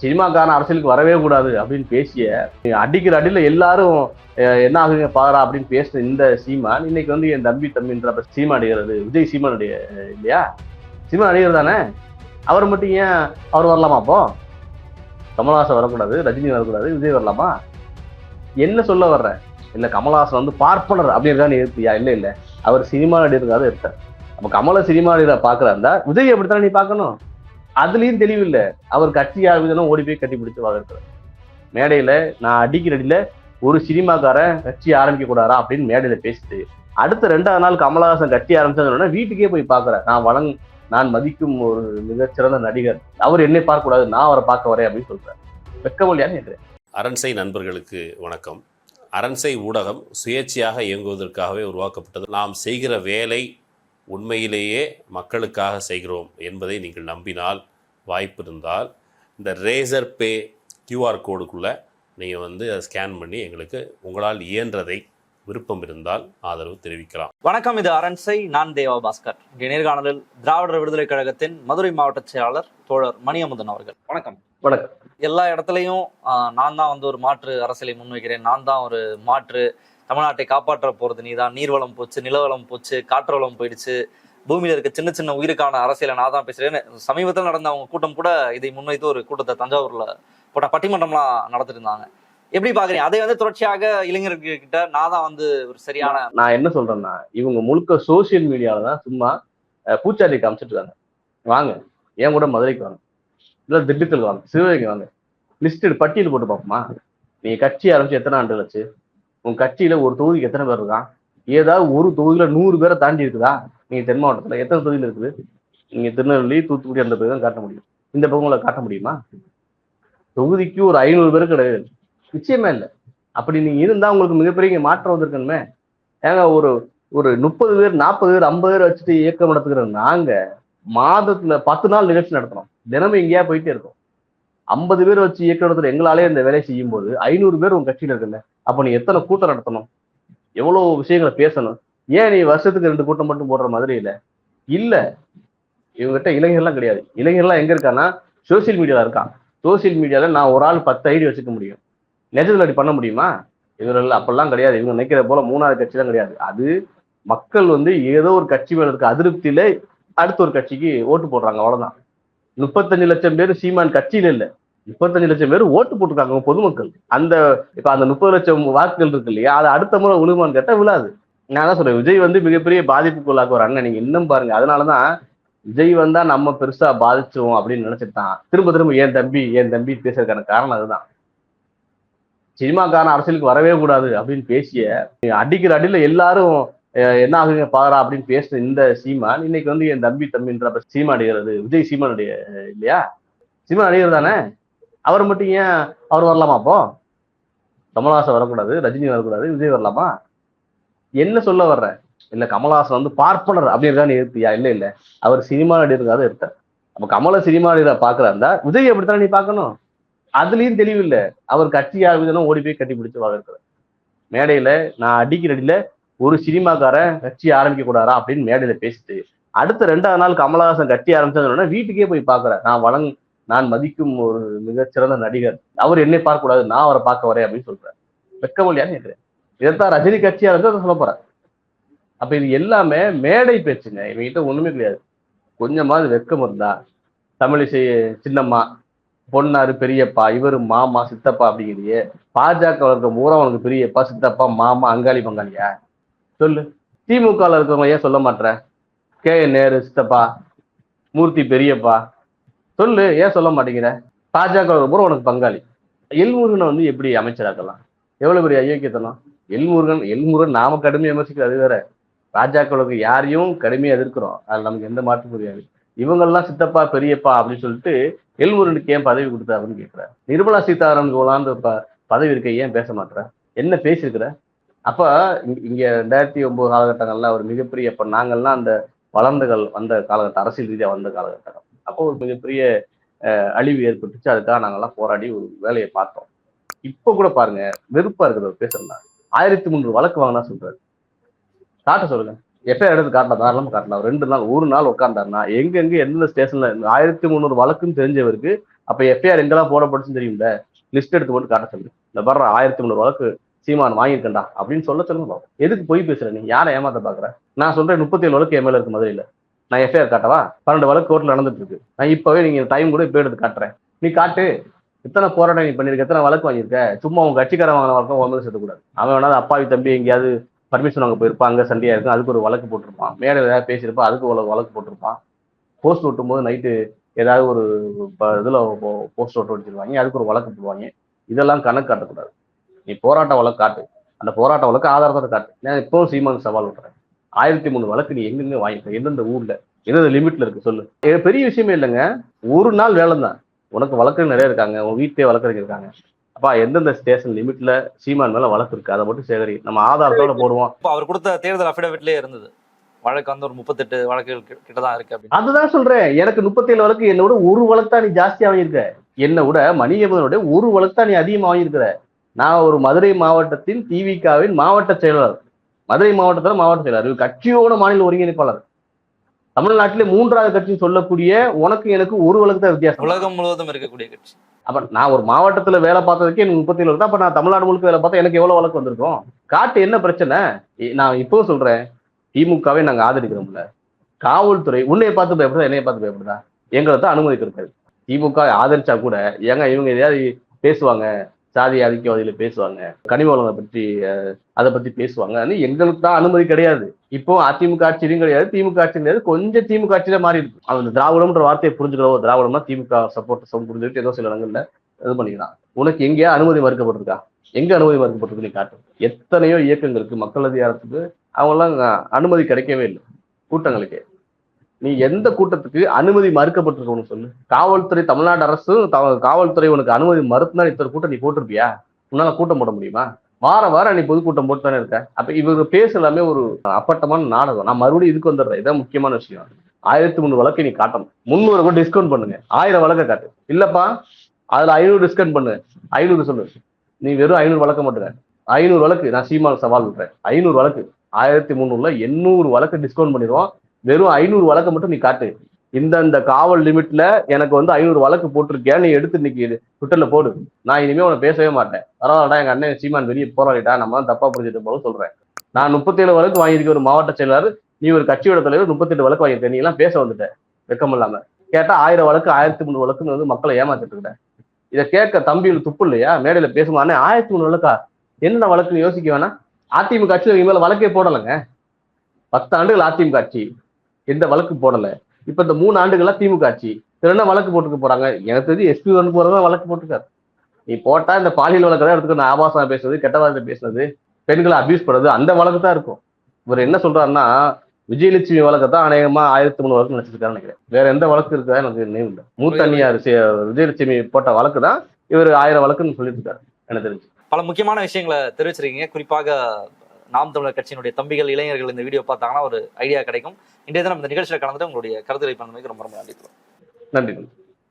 சினிமாக்காரன் அரசியலுக்கு வரவே கூடாது அப்படின்னு பேசிய அடிக்கிற அடியில் எல்லாரும் என்ன ஆகுங்க பாரா அப்படின்னு பேசின இந்த சீமான் இன்னைக்கு வந்து என் தம்பி தம்பின்ற சீமா அடிக்கிறது விஜய் சீமானுடைய அஹ், இல்லையா? சீமான் அடிக்கிறது தானே? அவர் மட்டும் ஏன் அவர் வரலாமா அப்போ? கமல்ஹாசன் வரக்கூடாது ரஜினி வரக்கூடாது விஜய் வரலாமா? என்ன சொல்ல வர்ற? இல்லை கமல்ஹாசன் வந்து பார்ப்பனர் அப்படின்னு இருப்பியா இல்லை இல்லை. அவர் சினிமா நடிகருக்காக இருக்கார். அப்போ கமலை சினிமா நடிகரை இருந்தால் விஜய் அப்படித்தானே நீ பார்க்கணும்? அதுலயும் தெளிவு இல்ல அவர் கட்சி ஆகுதுன்னு ஓடி போய் கட்டி பிடிச்சு வாங்கிருக்காரு மேடையில நான் அடிக்கிற அடியில ஒரு சினிமாக்காரன் கட்சி ஆரம்பிக்க கூடாதா அப்படின்னு மேடையில பேசிட்டு அடுத்த ரெண்டாவது நாள் கமலஹாசன் கட்சி ஆரம்பிச்சதுன்னா வீட்டுக்கே போய் பாக்குறேன் நான் வழங் நான் மதிக்கும் ஒரு மிகச்சிறந்த நடிகர். அவர் என்னை பார்க்க கூடாது நான் அவரை பார்க்க வரேன் அப்படின்னு சொல்றேன் வெக்கமொழியான்னு கேட்கிறேன். அரண்சை நண்பர்களுக்கு வணக்கம். அரண்சை ஊடகம் சுயேட்சையாக இயங்குவதற்காகவே உருவாக்கப்பட்டது. நாம் செய்கிற வேலை உண்மையிலேயே மக்களுக்காக செய்கிறோம் என்பதை நீங்கள் நம்பினால் வாய்ப்பு இருந்தால் இந்த ரேசர் பே கியூஆர் கோடுக்குள்ளே நீங்கள் வந்து அதை ஸ்கேன் பண்ணி எங்களுக்கு உங்களால் இயன்றதை விருப்பம் இருந்தால் ஆதரவு தெரிவிக்கலாம். வணக்கம் இது அரண்சை நான் தேவா பாஸ்கர். இன்றைய நேர்காணலில் திராவிடர் விடுதலை கழகத்தின் மதுரை மாவட்ட செயலாளர் தோழர் மணியமுதன் அவர்கள். வணக்கம். வணக்கம். எல்லா இடத்துலையும் நான் தான் வந்து ஒரு மாற்று அரசியலை முன்வைக்கிறேன். நான் தான் ஒரு மாற்று தமிழ்நாட்டை காப்பாற்ற போறது நீதான். நீர்வளம் போச்சு நிலவளம் போச்சு காற்று வளம் போயிடுச்சு. பூமியில இருக்க சின்ன சின்ன உயிருக்கான அரசியலை நான் தான் பேசுறேன்னு சமீபத்தில் நடந்த அவங்க கூட்டம் கூட இதை முன்வைத்து ஒரு கூட்டத்தை தஞ்சாவூர்ல போட்ட பட்டிமன்றம்லாம் நடத்திட்டு இருந்தாங்க எப்படி பாக்குறீங்க? அதை வந்து தொடர்ச்சியாக இளைஞர்கிட்ட நான் தான் வந்து ஒரு சரியான நான் என்ன சொல்றேன்னா இவங்க முழுக்க சோசியல் மீடியால தான் சும்மா அஹ், பூச்சாண்டி காமிச்சிட்டு இருக்காங்க. வாங்க என் கூட மதுரைக்கு வாங்க. இல்ல திண்டுக்கல் வாங்க சிவகங்கை வாங்க. லிஸ்ட் பட்டியல் போட்டு பார்ப்போமா? நீங்க கட்சி ஆரம்பிச்சு எத்தனை ஆண்டு ஆச்சு? உன் கட்சியில ஒரு தொகுதிக்கு எத்தனை பேர் இருக்கான்? ஏதாவது ஒரு தொகுதியில நூறு பேரை தாண்டி இருக்குதா? நீங்க தென் மாவட்டத்துல எத்தனை தொகுதியில் இருக்குது? நீங்க திருநெல்வேலி தூத்துக்குடி அந்த பகுதி தான் காட்ட முடியும். இந்த பக்கம் உங்களை காட்ட முடியுமா? தொகுதிக்கு ஒரு ஐநூறு பேர் கிடையாது. நிச்சயமே இல்லை. அப்படி நீங்க இருந்தா உங்களுக்கு மிகப்பெரிய மாற்றம் வந்திருக்கணுமே. ஏங்க ஒரு ஒரு முப்பது பேர் நாற்பது பேர் ஐம்பது பேர் வச்சுட்டு இயக்கம் நடத்துக்கிற நாங்க மாதத்துல பத்து நாள் நிகழ்ச்சி நடத்துறோம். தினமும் எங்கேயா போயிட்டே இருக்கோம். ஐம்பது பேர் வச்சு இயக்கம் நடத்துற எங்களாலே இந்த வேலையை செய்யும் போது ஐநூறு பேர் உங்க கட்சியில இருக்குல்ல. அப்ப நீ எத்தனை கூட்டம் நடத்தணும்? எவ்வளவு விஷயங்களை பேசணும்? ஏன் நீ வருஷத்துக்கு ரெண்டு கூட்டம் மட்டும் போடுற மாதிரி இல்ல? இல்ல. இவங்ககிட்ட இளைஞர்லாம் கிடையாது. இளைஞர்லாம் எங்க இருக்கான்னா சோசியல் மீடியால இருக்கான் சோசியல் மீடியால நான் ஒரு ஆள் பத்து ஐடி வச்சுக்க முடியும். நெஜத்தில் அப்படி பண்ண முடியுமா? இவர்கள் அப்பெல்லாம் கிடையாது. இவங்க நினைக்கிற போல மூணாவது கட்சி தான் கிடையாது. அது மக்கள் வந்து ஏதோ ஒரு கட்சி மேல இருக்க அதிருப்தியில அடுத்த ஒரு கட்சிக்கு ஓட்டு போடுறாங்க. அவ்வளவுதான். முப்பத்தஞ்சு லட்சம் பேர் சீமான் கட்சியில இல்ல. முப்பத்தஞ்சு லட்சம் பேர் ஓட்டு போட்டிருக்காங்க பொதுமக்கள். அந்த இப்ப அந்த முப்பது லட்சம் வாக்குகள் இருக்கு இல்லையா? அது அடுத்த முறை விழுமான்னு கேட்டா விழாது. நான் தான் சொல்றேன்? விஜய் வந்து மிகப்பெரிய பாதிப்புக்குள்ளாக்க ஒரு அண்ணன். நீங்க இன்னும் பாருங்க. அதனாலதான் விஜய் வந்தா நம்ம பெருசா பாதிச்சோம் அப்படின்னு நினைச்சிட்டான். திரும்ப திரும்ப என் தம்பி என் தம்பி பேசுறதுக்கான காரணம் அதுதான். சினிமாக்காரன் அரசியலுக்கு வரவே கூடாது அப்படின்னு பேசிய அடிக்கிற அடியில எல்லாரும் என்ன ஆகுங்க பாரா அப்படின்னு பேசின இந்த சீமான் இன்னைக்கு வந்து என் தம்பி தம்பின்ற அப்ப சீமா அடிக்கிறது விஜய் சீமானுடைய அஹ், இல்லையா? சீமான் அடிக்கிறது தானே? அவர் மட்டும் ஏன் அவர் வரலாமா அப்போ? கமல்ஹாசன் வரக்கூடாது ரஜினி வரக்கூடாது விஜய் வரலாமா? என்ன சொல்ல வர்ற? இல்ல கமல்ஹாசன் வந்து பார்ப்பனர் அப்படின்னு இருப்பியா இல்ல இல்ல. அவர் சினிமா நடிகருக்காக இருக்கார். அப்ப கமல சினிமா நடிகரை பாக்குறாருந்தா விஜய் அப்படித்தானே நீ பாக்கணும் அதுலயும் தெளிவு இல்ல. அவர் கட்சி ஆகுதுன்னா ஓடி போய் கட்டி பிடிச்சு வாங்கிருக்காரு மேடையில நான் அடிக்கிற அடியில ஒரு சினிமாக்காரன் கட்சி ஆரம்பிக்க கூடாரா அப்படின்னு மேடையில பேசிட்டு அடுத்த ரெண்டாவது நாள் கமலஹாசன் கட்சி ஆரம்பிச்சாங்க வீட்டுக்கே போய் பாக்குறேன் நான் வழங் நான் மதிக்கும் ஒரு மிகச்சிறந்த நடிகர். அவர் என்னை பார்க்க கூடாது நான் அவரை பார்க்க வரேன் அப்படின்னு சொல்றேன் வெக்கமொழியான்னு கேட்கிறேன் இதைத்தான் ரஜினி கட்சியா இருந்தால் அதை சொல்ல போறேன். அப்ப இது எல்லாமே மேடை பேச்சுங்க. இவங்கிட்ட ஒண்ணுமே கிடையாது. கொஞ்சமாவது வெக்கம் இருந்தா தமிழிசை சின்னம்மா பொன்னாரு பெரியப்பா இவரு மாமா சித்தப்பா அப்படிங்கிறியே பாஜக இருக்க பூரா உனக்கு பெரியப்பா சித்தப்பா மாமா அங்காளி பங்காளியா? சொல்லு. திமுகவில் இருக்கிறவங்க ஏன் சொல்ல மாட்டேற கே. நேரு சித்தப்பா மூர்த்தி பெரியப்பா. சொல்லு ஏன் சொல்ல மாட்டேங்கிற? பாஜக பூரா உனக்கு பங்காளி. எல்முருகனை வந்து எப்படி அமைச்சராக்கலாம்? எவ்வளவு பெரிய அயோக்கியத்தனம் எல்முருகன் எல்முருகன் நாம கடுமையை விமர்சிக்கிறது அது வேற. பாஜகவுக்கு யாரையும் கடுமையாக எதிர்க்கிறோம். அது நமக்கு எந்த மாற்றம் புரியாது. இவங்கெல்லாம் சித்தப்பா பெரியப்பா அப்படின்னு சொல்லிட்டு எல்முருகனுக்கு ஏன் பதவி கொடுத்தா அப்படின்னு கேட்குறேன் நிர்மலா சீதாராமன் கோலான்னு ப- பதவி இருக்க ஏன் பேச மாட்டேற என்ன பேசியிருக்கிற? அப்ப இங்க- இங்க ரெண்டாயிரத்தி ஒன்பது காலகட்டங்கள்ல ஒரு மிகப்பெரிய இப்ப நாங்கெல்லாம் அந்த வளர்ந்துகள் வந்த காலகட்டம் அரசியல் ரீதியா வந்த காலகட்டம். அப்போ ஒரு மிகப்பெரிய அஹ், அழிவு ஏற்பட்டுச்சு. அதுக்காக நாங்கள்லாம் போராடி ஒரு வேலையை பார்த்தோம். இப்போ கூட பாருங்க வெறுப்பா இருக்குது அவர் பேசுறா ஆயிரத்தி முந்நூறு வழக்கு வாங்கினா சொல்றாரு. காட்ட சொல்லுங்க. எப்போ எடுத்து காட்டலாம்? தாராளமாக காட்டலாம். ரெண்டு நாள் ஒரு நாள் உட்காந்தாருன்னா எங்கெங்க எந்தெந்த ஸ்டேஷன்ல ஆயிரத்தி முந்நூறு வழக்குன்னு தெரிஞ்சவருக்கு அப்ப எஃப்ஐஆர் எங்கெல்லாம் போடப்பட்டுச்சுன்னு தெரியும்ல? லிஸ்ட் எடுத்து போட்டு காட்ட சொல்லுங்க. இந்த பர்ற ஆயிரத்தி முந்நூறு வழக்கு சீமான் வாங்கியிருக்கேன்டா அப்படின்னு சொல்ல சொல்லுங்க பாப்போம். எதுக்கு போய் பேசுற நீ? யாரை ஏமாத்த பாக்குற? நான் சொல்றேன் முப்பத்தி ஏழு வழக்கு எம்எல்ஏ இருக்கு மதுரையில. நான் எஃப்ஐஆர் காட்டவா? பன்னெண்டு வழக்கு கோர்ட்ல நடந்துட்டு இருக்கு நான் இப்பவே நீங்க டைம் கூட இப்போ எடுத்து காட்டுறேன். நீ காட்டு. எத்தனை போராட்டம் நீ பண்ணிருக்க எத்தனை வழக்கு வாங்கியிருக்க. சும்மா உங்க கட்சிக்காரன் வாங்கின வழக்கம் உன் மேல சேர்த்தக்கூடாது அவன் வேணாலும் அப்பாவி தம்பி எங்கேயாவது பர்மிஷன் வாங்க போயிருப்பான் அங்க சண்டையா இருக்கும் அதுக்கு ஒரு வழக்கு போட்டிருப்பான். மேடையில் ஏதாவது பேசியிருப்பான் அதுக்கு ஒரு வழக்கு போட்டிருப்பான். போஸ்ட் ஓட்டும் போது நைட்டு ஏதாவது ஒரு ப- இதுல போஸ்ட் ஓட்டு வச்சிருவாங்க அதுக்கு ஒரு வழக்கு போடுவாங்க. இதெல்லாம் கணக்கு காட்டக்கூடாது. நீ போராட்ட வழக்கு காட்டு. அந்த போராட்ட வழக்கு ஆதாரத்தோட காட்டு. நான் இப்போவும் சீமான் சவால் விட்டுறேன் ஆயிரத்தி மூணு வழக்கு நீ எங்கெங்க வாங்கிட்ட எந்தெந்த ஊர்ல? எந்தெந்த லிமிட்ல இருக்கு? சொல்லு. பெரிய விஷயமே இல்லைங்க. ஒரு நாள் வேலை தான் உனக்கு வழக்கு நிறைய இருக்காங்க. உன் வீட்டிலே வழக்கறிஞர் இருக்காங்க. அப்பா எந்தெந்த ஸ்டேஷன் லிமிட்ல சீமான் மேல வழக்கு இருக்கு? அதை மட்டும் சேகரி. நம்ம ஆதாரத்தோட போடுவோம். இப்போ அவர் கொடுத்த தேர்தல் அஃபிடவிட்லயே இருந்தது. வழக்கு வந்து ஒரு முப்பத்தெட்டு வழக்குகள் கி- கிட்ட தான் இருக்கு அப்படின்னு. அதுதான் சொல்றேன். எனக்கு முப்பத்தேழு வழக்கு என்னை விட ஒரு வழக்கு தான் நீ ஜாஸ்தியா வாங்கியிருக்க. என்னை விட மணியம்மனோட ஒரு வழக்கு தான் நீ அதிகமா வாங்கியிருக்கிற. நான் ஒரு மதுரை மாவட்டத்தின் திவிகாவின் மாவட்ட செயலாளர். மதுரை மாவட்டத்தில் மாவட்ட செயலாளர். இவர் கட்சியோட மாநில ஒருங்கிணைப்பாளர். தமிழ்நாட்டிலே மூன்றாவது கட்சின்னு சொல்லக்கூடிய உனக்கு எனக்கு ஒரு வழக்கு தான் வித்தியாசம். உலகம் முழுவதும் இருக்கக்கூடிய கட்சி. அப்ப நான் ஒரு மாவட்டத்துல வேலை பார்த்ததுக்கே எனக்கு முப்பத்தி ஏழு அப்ப நான் தமிழ்நாடு முழுக்க வேலை பார்த்தா எனக்கு எவ்வளவு வழக்கு வந்திருக்கும்? காட்டு என்ன பிரச்சனை? நான் இப்பவும் சொல்றேன். திமுகவை நாங்க ஆதரிக்கிறோம்ல. காவல்துறை உன்னைய பார்த்து பயப்படுதா என்னைய பார்த்து பயப்படுதா? எங்களை தான் அனுமதி இருக்காது திமுக ஆதரிச்சா கூட ஏங்க இவங்க எதையாவது பேசுவாங்க? சாதி ஆதிக்கவாதிகளை பேசுவாங்க. கனிம வளங்களை பற்றி அதை பத்தி பேசுவாங்க. அது எங்களுக்கு தான் அனுமதி கிடையாது. இப்போ அதிமுக ஆட்சியிலும் கிடையாது. திமுக ஆட்சியும் கிடையாது. கொஞ்சம் திமுக ஆட்சியில மாறி இருக்கும் அந்த திராவிடம்ன்ற வார்த்தையை புரிஞ்சுக்கிறோம் திராவிடம்னா திமுக சப்போர்ட் புரிஞ்சுக்கிட்டு ஏதோ சில இடங்கள்ல இது பண்ணிக்கலாம் உனக்கு எங்கேயா அனுமதி மறுக்கப்பட்டிருக்கா? எங்க அனுமதி மறுக்கப்பட்டிருக்கு நீ காட்டு. எத்தனையோ இயக்கங்களுக்கு மக்கள் அதிகாரத்துக்கு அவங்கெல்லாம் அனுமதி கிடைக்கவே இல்லை. கூட்டங்களுக்கு. நீ எந்த கூட்டத்துக்கு அனுமதி மறுக்கப்பட்டிருக்கணும் சொல்லு. காவல்துறை தமிழ்நாடு அரசும் காவல்துறை உனக்கு அனுமதி மறுத்துனா இத்தனை கூட்டம் நீ போட்டிருப்பியா? உன்னால கூட்டம் போட முடியுமா? வார வாரம் நீ பொதுக்கூட்டம் போட்டு தானே இருக்க. அப்ப இவங்க பேச எல்லாமே ஒரு அப்பட்டமான நாடகம். நான் மறுபடியும் இதுக்கு வந்துடுறேன். இதான் முக்கியமான விஷயம். ஆயிரத்தி முந்நூறு வழக்கை நீ காட்டணும். முந்நூறு கூட டிஸ்கவுண்ட் பண்ணுங்க. ஆயிரம் வழக்க காட்டு. இல்லப்பா அதுல ஐநூறு டிஸ்கவுண்ட் பண்ணு. ஐநூறு சொல்லு. நீ வெறும் ஐநூறு வழக்க மட்டுங்க ஐநூறு வழக்கு நான் சீமான சவால் விடுறேன் ஐநூறு வழக்கு. ஆயிரத்தி முந்நூறுல எண்ணூறு வழக்கு டிஸ்கவுண்ட் பண்ணிடுவோம். வெறும் ஐநூறு வழக்கு மட்டும் நீ காட்டு. இந்த இந்த காவல் லிமிட்ல எனக்கு வந்து ஐநூறு வழக்கு போட்டிருக்கேன் நீ எடுத்து இன்னைக்கு ட்விட்டர்ல போடு. நான் இனிமே உன பேசவே மாட்டேன். பரவாயில்லடா எங்க அண்ணன் சீமான் வெளியே போராடிட்டா நம்ம தப்பா புரிஞ்சுட்டு போல சொல்றேன். நான் முப்பத்தேழு வழக்கு வாங்கியிருக்க ஒரு மாவட்ட செயலாளர் நீ ஒரு கட்சியோட தலைவர் முப்பத்தெட்டு வழக்கு வாங்கியிருக்க. நீ எல்லாம் பேச வந்துட்ட வெக்கம் இல்லாம. கேட்டா ஆயிரம் வழக்கு ஆயிரத்தி மூணு வழக்குன்னு வந்து மக்களை ஏமாத்திட்டு இருக்க. இதை கேட்க தம்பியில் துப்பு இல்லையா? மேடையில பேசுமானே ஆயிரத்தி முந்நூறு வழக்கா? என்ன வழக்குன்னு யோசிக்க வேணாம். அதிமுக ஆட்சியில் இனிமேல் மேல வழக்கே போடலைங்க. பத்து ஆண்டுகள் அதிமுக ஆட்சி எந்த வழக்கு போடல. இப்ப இந்த மூணு ஆண்டுகளா திமுக ஆட்சி. என்ன வழக்கு போட்டுக்க போறாங்க. எனக்கு தெரிஞ்சு எஸ்பி ஒன்று போறதா வழக்கு போட்டுருக்காரு. நீ போட்டா இந்த பாலியல் வழக்கு தான் எடுத்துக்க நான் ஆபாசம் பேசுறது கெட்ட வார்த்தை பேசுறது பெண்களை அபியூஸ் பண்றது அந்த வழக்கு தான் இருக்கும். இவர் என்ன சொல்றாருன்னா விஜயலட்சுமி வழக்கு தான் அநேகமா ஆயிரத்தி மூணு வழக்கு நினைச்சிருக்காரு நினைக்கிறேன். வேற எந்த வழக்கு இருக்கா எனக்கு நினைவு இல்லை. மூத்த அண்ணியார் சி- விஜயலட்சுமி போட்ட வழக்கு தான் இவர் ஆயிரம் வழக்குன்னு சொல்லிட்டு இருக்காரு. எனக்கு தெரிஞ்சு. பல முக்கியமான விஷயங்களை தெரிவிச்சிருக்கீங்க. குறிப்பாக நாம் தமிழர் கட்சியினுடைய தம்பிகள் இளைஞர்கள் இந்த வீடியோ பார்த்தாங்கன்னா ஒரு ஐடியா கிடைக்கும். இன்றைய தினம் இந்த நிகழ்ச்சியில் கலந்துட்டு உங்களுடைய கருத்துரை பண்ணமைக்கு ரொம்ப ரொம்ப நன்றி நன்றி